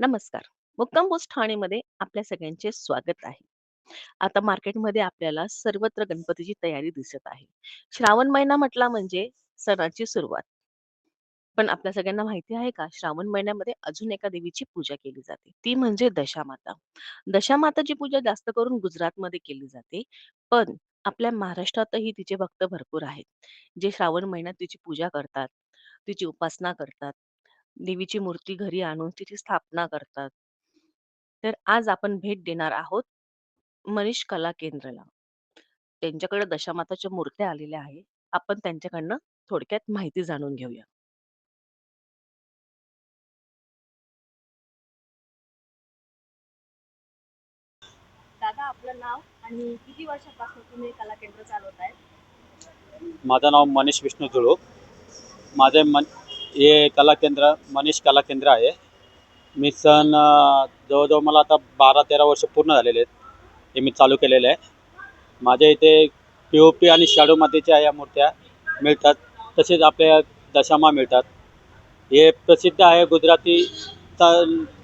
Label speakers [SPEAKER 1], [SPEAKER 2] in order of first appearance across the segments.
[SPEAKER 1] नमस्कार. मुक्काम बोस ठाणेमध्ये आपल्या सगळ्यांचे स्वागत आहे. आता मार्केटमध्ये आपल्याला सर्वत्र गणपतीची तयारी दिसत आहे. श्रावण महिना म्हटला म्हणजे सणाची सुरुवात. पण आपल्या सगळ्यांना माहिती आहे का, श्रावण महिन्यामध्ये अजून एका देवीची पूजा केली जाते. ती म्हणजे दशामाता. दशामाताची पूजा जास्त करून गुजरातमध्ये केली जाते. पण आपल्या महाराष्ट्रातही तिचे भक्त भरपूर आहेत. जे श्रावण महिन्यात तिची पूजा करतात, तिची उपासना करतात. देवीची मूर्ती घरी आणून तिची स्थापना करतात. तर आज आपण भेट देणार आहोत मनीष कला केंद्राला. त्यांच्याकडे दशामाताच्या मूर्त्या आलेल्या आहेत. आपण त्यांच्याकडनं थोडक्यात माहिती जाणून घेऊया. दादा आपलं नाव आणि किती वर्षापासून तुम्ही कला केंद्र चालवताय?
[SPEAKER 2] माझं नाव मनीष विष्णू जुळूक माझे मन हे कला केंद्र मनीष कला केंद्र आहे. मी सण जवळजवळ मला आता बारा तेरा वर्ष पूर्ण झालेले आहेत. हे मी चालू केलेलं आहे. माझ्या इथे पी ओ पी आणि शाडू मातीच्या या मूर्त्या मिळतात. तसेच आपल्या दशामा मिळतात. हे प्रसिद्ध आहे गुजराती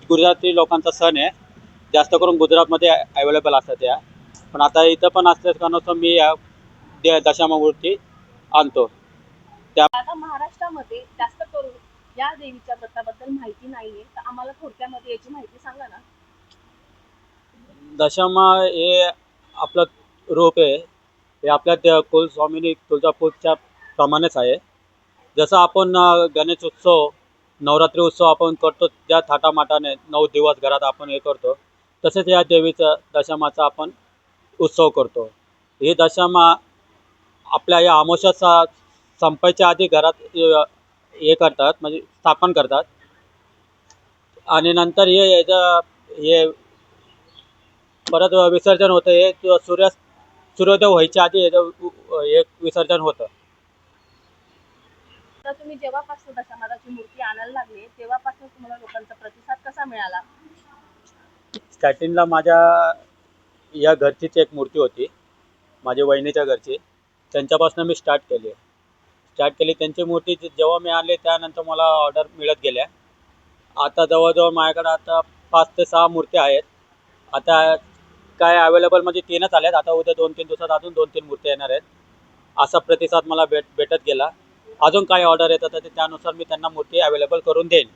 [SPEAKER 2] गुजराती लोकांचा सण आहे. जास्त करून गुजरातमध्ये अवेलेबल असतात या. पण आता इथं पण असल्याच कारणास्तव मी या दे- दशामा मूर्ती आणतो.
[SPEAKER 1] दादा महाराष्ट्रामध्ये जास्त करून या देवीच्या व्रताबद्दल माहिती नाहीये. तर आम्हाला थोडक्यामध्ये याची माहिती सांगा ना?
[SPEAKER 2] दशामा हे आपलं रूप आहे हे आपल्या त्या कुलस्वामिनी तुळजापूरच्या प्रमाणेच आहे जसं आपण गणेश उत्सव नवरात्री उत्सव आपण करतो ज्या थाटामाटाने नऊ दिवस घरात आपण हे करतो तसेच या देवीचं दशामाचा आपण उत्सव करतो ही दशामा आपल्या या अमावस्या संपायच्या आधी घरात हे करतात म्हणजे स्थापन करतात. आणि नंतर हे याचं हे परत विसर्जन होतं हे सूर्य सूर्योदय व्हायच्या आधी याचं हे विसर्जन होतं.
[SPEAKER 1] तर तुम्ही जेव्हापासून दशामाताची मूर्ती आणायला लागले, तेव्हापासून तुम्हाला लोकांचा प्रतिसाद कसा मिळाला?
[SPEAKER 2] स्टार्टिंगला माझ्या या घरचीच एक मूर्ती होती माझ्या वहिनीच्या घरची. त्यांच्यापासून मी स्टार्ट केली. स्टार्ट केली. त्यांची मूर्ती जेव्हा मी आणली त्यानंतर मला ऑर्डर मिळत गेल्या. आता जवळजवळ माझ्याकडे आता पाच ते सहा मूर्त्या आहेत. आता काय अवेलेबल म्हणजे तीनच आल्यात. आता उद्या दोन तीन दिवसात अजून दोन तीन मूर्त्या येणार आहेत. असा प्रतिसाद मला भेट भेटत गेला. अजून काय ऑर्डर येतात तर ते त्यानुसार मी त्यांना मूर्ती अवेलेबल करून देईन.